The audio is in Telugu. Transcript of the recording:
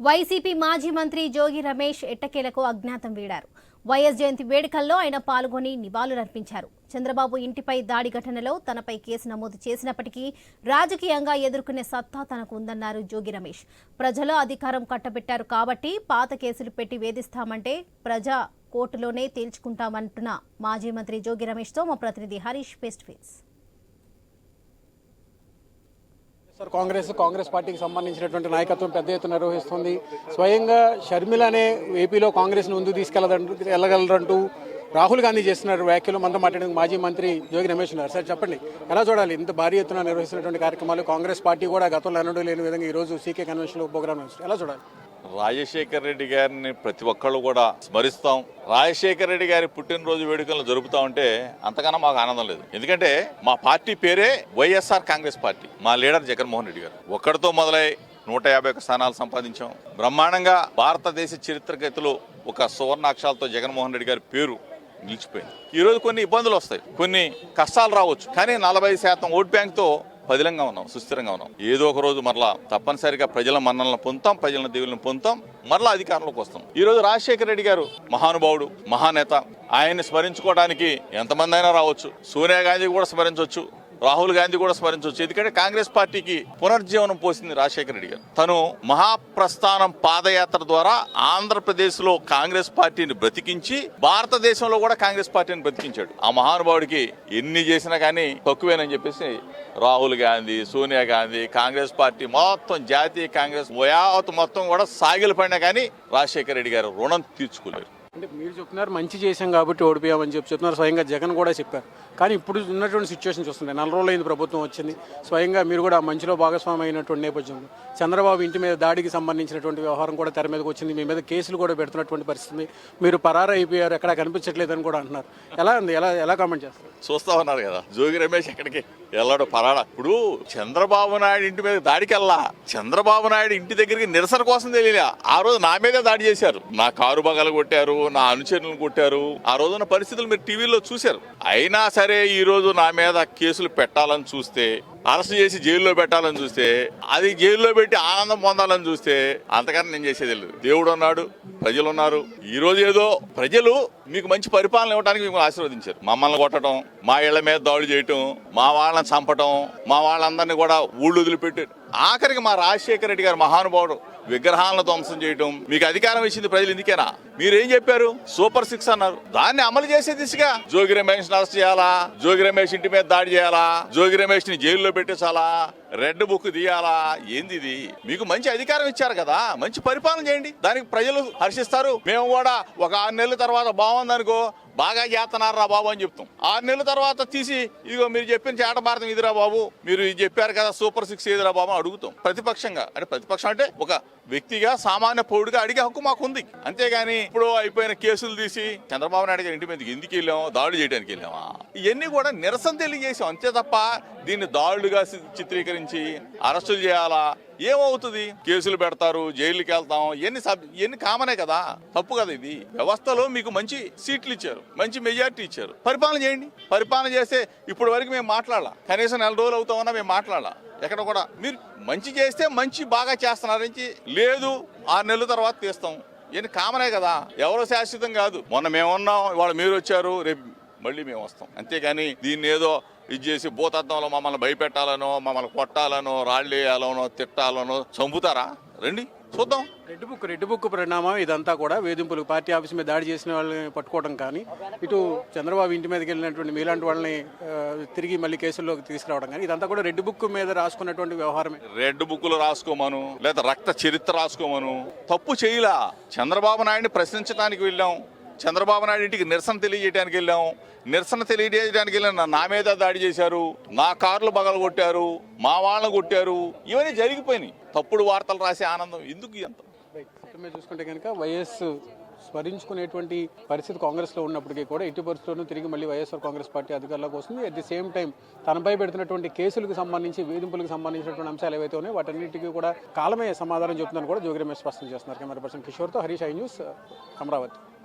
వైసీపీ మాజీ మంత్రి జోగి రమేష్ ఎట్టకేలకు అజ్ఞాతం వీడారు. వైఎస్ జయంతి వేడుకల్లో ఆయన పాల్గొని నివాళులర్పించారు. చంద్రబాబు ఇంటిపై దాడి ఘటనలో తనపై కేసు నమోదు చేసినప్పటికీ రాజకీయంగా ఎదుర్కొనే సత్తా తనకు ఉందన్నారు జోగి రమేష్. ప్రజలు అధికారం కట్టబెట్టారు కాబట్టి పాత కేసులు పెట్టి వేధిస్తామంటే ప్రజా కోర్టులోనే తేల్చుకుంటామంటున్న మాజీ మంత్రి జోగి రమేష్తో మా ప్రతినిధి Harish face to face sir Congress Congress పార్టీకి సంబంధించినటువంటి నాయకత్వం పెద్ద ఎత్తున నిర్వహిస్తుంది. స్వయంగా షర్మిలనే ఏపీలో కాంగ్రెస్ను ముందు తీసుకెళ్ళదంటూ వెళ్ళగలరంటూ రాహుల్ గాంధీ చేస్తున్నారు వ్యాఖ్యలు. మనతో మాట్లాడేందుకు మాజీ మంత్రి జోగి రమేష్ ఉన్నారు. సార్ చెప్పండి ఎలా చూడాలి? ఇంత భారీ ఎత్తున నిర్వహిస్తున్నటువంటి కార్యక్రమాలు కాంగ్రెస్ పార్టీ కూడా గతంలో అనడం లేని విధంగా ఈ రోజు సీకే కన్వెన్షన్లో ప్రోగ్రామ్ ఎలా చూడాలి? రాజశేఖర్ రెడ్డి గారిని ప్రతి ఒక్కళ్ళు కూడా స్మరిస్తాం. రాజశేఖర్ రెడ్డి గారి పుట్టినరోజు వేడుకలను జరుపుతా ఉంటే అంతకన్నా మాకు ఆనందం లేదు. ఎందుకంటే మా పార్టీ పేరే వైఎస్ఆర్ కాంగ్రెస్ పార్టీ మా లీడర్ జగన్మోహన్ రెడ్డి గారు. ఒక్కడితో మొదలై నూట యాభై ఒక స్థానాలు సంపాదించాం. బ్రహ్మాండంగా భారతదేశ చరిత్రగతిలో ఒక సువర్ణాక్షరాలతో జగన్మోహన్ రెడ్డి గారి పేరు నిలిచిపోయింది. ఈరోజు కొన్ని ఇబ్బందులు వస్తాయి. కొన్ని కష్టాలు రావచ్చు. కానీ నలభై శాతం ఓట్ బ్యాంక్తో పదిలంగా ఉన్నాం సుస్థిరంగా ఉన్నాం. ఏదో ఒక రోజు మరలా తప్పనిసరిగా ప్రజల మన్నలను పొందుతాం ప్రజల దేవులను పొందుతాం మరలా అధికారంలోకి వస్తాం. ఈ రోజు రాజశేఖర రెడ్డి గారు మహానుభావుడు మహానేత. ఆయన్ని స్మరించుకోవడానికి ఎంతమంది అయినా రావచ్చు. సోనియా గాంధీ కూడా స్మరించవచ్చు రాహుల్ గాంధీ కూడా స్మరించవచ్చు ఎందుకంటే కాంగ్రెస్ పార్టీకి పునర్జీవనం పోసింది రాజశేఖర రెడ్డి గారు. తను మహాప్రస్థానం పాదయాత్ర ద్వారా ఆంధ్రప్రదేశ్లో కాంగ్రెస్ పార్టీని బ్రతికించి భారతదేశంలో కూడా కాంగ్రెస్ పార్టీని బ్రతికించాడు. ఆ మహానుభావుడికి ఎన్ని చేసినా కానీ తక్కువేనని చెప్పేసి రాహుల్ గాంధీ సోనియా గాంధీ కాంగ్రెస్ పార్టీ మొత్తం జాతీయ కాంగ్రెస్ యావత్ మొత్తం కూడా సాగిలిపడినా కానీ రాజశేఖర రెడ్డి గారు రుణం తీర్చుకోలేరు. అంటే మీరు చెప్తున్నారు మంచి చేశాం కాబట్టి ఓడిపోయామని చెప్పి చెప్తున్నారు. స్వయంగా జగన్ కూడా చెప్పారు. కానీ ఇప్పుడు ఉన్నటువంటి సిచ్యువేషన్ చూస్తుంటే నెల రోజులైంది ప్రభుత్వం వచ్చింది. స్వయంగా మీరు కూడా ఆ మంచిలో భాగస్వామి అయినటువంటి నేపథ్యంలో చంద్రబాబు ఇంటి మీద దాడికి సంబంధించినటువంటి వ్యవహారం కూడా తెర మీదకి వచ్చింది. మీ మీద కేసులు కూడా పెడుతున్నటువంటి పరిస్థితి. మీరు పరారు అయిపోయారు ఎక్కడ కనిపించట్లేదని కూడా అంటున్నారు. ఎలా ఉంది? ఎలా ఎలా కామెంట్ చేస్తారు? చూస్తా ఉన్నారు కదా. జోగి రమేష్ ఎక్కడికి వెళ్ళాడు? పరాడా ఇప్పుడు చంద్రబాబు నాయుడు ఇంటి మీద దాడికి వెళ్ళా చంద్రబాబు నాయుడు ఇంటి దగ్గరికి నిరసన కోసం తెలియలే. ఆ రోజు నా మీదే దాడి చేశారు. నా కారు బగలు కొట్టారు నా అనుచరులను కొట్టారు. ఆ రోజున పరిస్థితులు మీరు టీవీలో చూశారు. అయినా సరే ఈ రోజు నా మీద కేసులు పెట్టాలని చూస్తే అరెస్ట్ చేసి జైల్లో పెట్టాలని చూస్తే అది జైల్లో పెట్టి ఆనందం పొందాలని చూస్తే అంతకన్నా నేను చేసేది లేదు. దేవుడు ఉన్నాడు ప్రజలు ఉన్నారు. ఈ రోజు ఏదో ప్రజలు మీకు మంచి పరిపాలన ఇవ్వడానికి మిమ్మల్ని ఆశీర్వదించారు. మమ్మల్ని కొట్టడం మా ఇళ్ళ మీద దాడులు చేయటం మా వాళ్ళని చంపటం మా వాళ్ళందరినీ కూడా ఊళ్ళు వదిలిపెట్టి ఆఖరికి మా రాజశేఖర రెడ్డి గారు మహానుభావుడు విగ్రహాలను ధ్వంసం చేయటం మీకు అధికారం ఇచ్చింది ప్రజలు ఎందుకేనా మీరేం చెప్పారు? సూపర్ సిక్స్ అన్నారు. దాన్ని అమలు చేసే దిశగా జోగి రమేష్ అరెస్ట్ చేయాలా? జోగి రమేష్ ఇంటి మీద దాడి చేయాలా? జోగి రమేష్ని జైల్లో పెట్టేసాలా రెడ్ బుక్ తీయాలా? ఏంది ఇది? మీకు మంచి అధికారం ఇచ్చారు కదా. మంచి పరిపాలన చేయండి. దానికి ప్రజలు హర్షిస్తారు. మేము కూడా ఒక ఆరు నెలల తర్వాత బాగుందనుకో బాగా చేస్తున్నారా బాబు అని చెప్తాం. ఆరు నెలల తర్వాత తీసి ఇదిగో మీరు చెప్పిన చేట భారతం ఇదిరా బాబు. మీరు ఇది చెప్పారు కదా సూపర్ సిక్స్ ఇదిరా బాబు అడుగుతాం. ప్రతిపక్షంగా. అంటే ప్రతిపక్షం అంటే ఒక వ్యక్తిగా సామాన్య పౌరుడిగా అడిగే హక్కు మాకు ఉంది అంతేగాని ఇప్పుడు అయిపోయిన కేసులు తీసి చంద్రబాబు నాయుడు గారి ఇంటి మీదకి ఎందుకు వెళ్ళాము దాడులు చేయడానికి వెళ్ళామా? ఇవన్నీ కూడా నిరసన తెలియజేసాం. అంతే తప్ప దీన్ని దాడులుగా చి- చిత్రీకరించి అరెస్టులు చేయాలా? ఏమవుతుంది? కేసులు పెడతారు జైలుకి వెళ్తాం ఎన్ని సబ్ ఎన్ని కామనే కదా తప్పు కదా ఇది. వ్యవస్థలో మీకు మంచి సీట్లు ఇచ్చారు మంచి మెజార్టీ ఇచ్చారు. పరిపాలన చేయండి. పరిపాలన చేస్తే ఇప్పటి వరకు మేము మాట్లాడాల. కనీసం నెల రోజులు అవుతామన్నా మేము మాట్లాడాల. ఎక్కడ కూడా మీరు మంచి చేస్తే మంచి బాగా చేస్తున్నారని లేదు ఆరు నెలల తర్వాత తీస్తాం. ఇవన్నీ కామనే కదా ఎవరో శాశ్వతం కాదు. మొన్న మేము ఉన్నాం ఇవాళ మీరు వచ్చారు రేపు మళ్ళీ మేము వస్తాం. అంతేగాని దీన్ని ఏదో ఇది చేసి భూతత్వంలో మమ్మల్ని భయపెట్టాలనో మమ్మల్ని కొట్టాలనో రాళ్ళు వేయాలనో తిట్టాలనో చంపుతారా? రండి చూద్దాం. రెడ్ బుక్ రెడ్ బుక్ పరిణామం ఇదంతా కూడా వేధింపులు పార్టీ ఆఫీస్ మీద దాడి చేసిన వాళ్ళని పట్టుకోవడం కానీ ఇటు చంద్రబాబు ఇంటి మీదకి వెళ్ళినటువంటి మీలాంటి వాళ్ళని తిరిగి మళ్ళీ కేసుల్లోకి తీసుకురావడం కానీ ఇదంతా కూడా రెడ్ బుక్ మీద రాసుకున్నటువంటి వ్యవహారమే. రెడ్ బుక్లు రాసుకోమను లేదా రక్త చరిత్ర రాసుకోమను. తప్పు చేయలా. చంద్రబాబు నాయుడిని ప్రశ్నించడానికి వెళ్ళాం. చంద్రబాబు నాయుడు ఇంటికి నిరసన తెలియజేయడానికి వెళ్ళాం. నిరసన తెలియజేయడానికి వెళ్ళిన నా మీద దాడి చేశారు. నా కార్లు బగలు కొట్టారు మా వాళ్ళని కొట్టారు. ఇవన్నీ జరిగిపోయినాయి. తప్పుడు వార్తలు రాసే ఆనందం ఎందుకు ఎంత చూసుకుంటే కనుక వైఎస్ స్మరించుకునేటువంటి పరిస్థితి కాంగ్రెస్లో ఉన్నప్పటికీ కూడా ఎట్టి పరిస్థితుల్లోనూ తిరిగి మళ్ళీ వైఎస్ఆర్ కాంగ్రెస్ పార్టీ అధికారంలోకి వస్తుంది. అట్ ది సేమ్ టైం తనపై పెడుతున్నటువంటి కేసులకు సంబంధించి వేధింపులకు సంబంధించినటువంటి అంశాలు ఏవైతే ఉన్నాయో వాటన్నిటికీ కూడా కాలమే సమాధానం చెప్తుందని కూడా జోగి రమేష్ స్పష్టం చేస్తున్నారు. కెమెరా పర్సన్ కిషోర్తో హరీష్ ఐ న్యూస్ అమరావతి.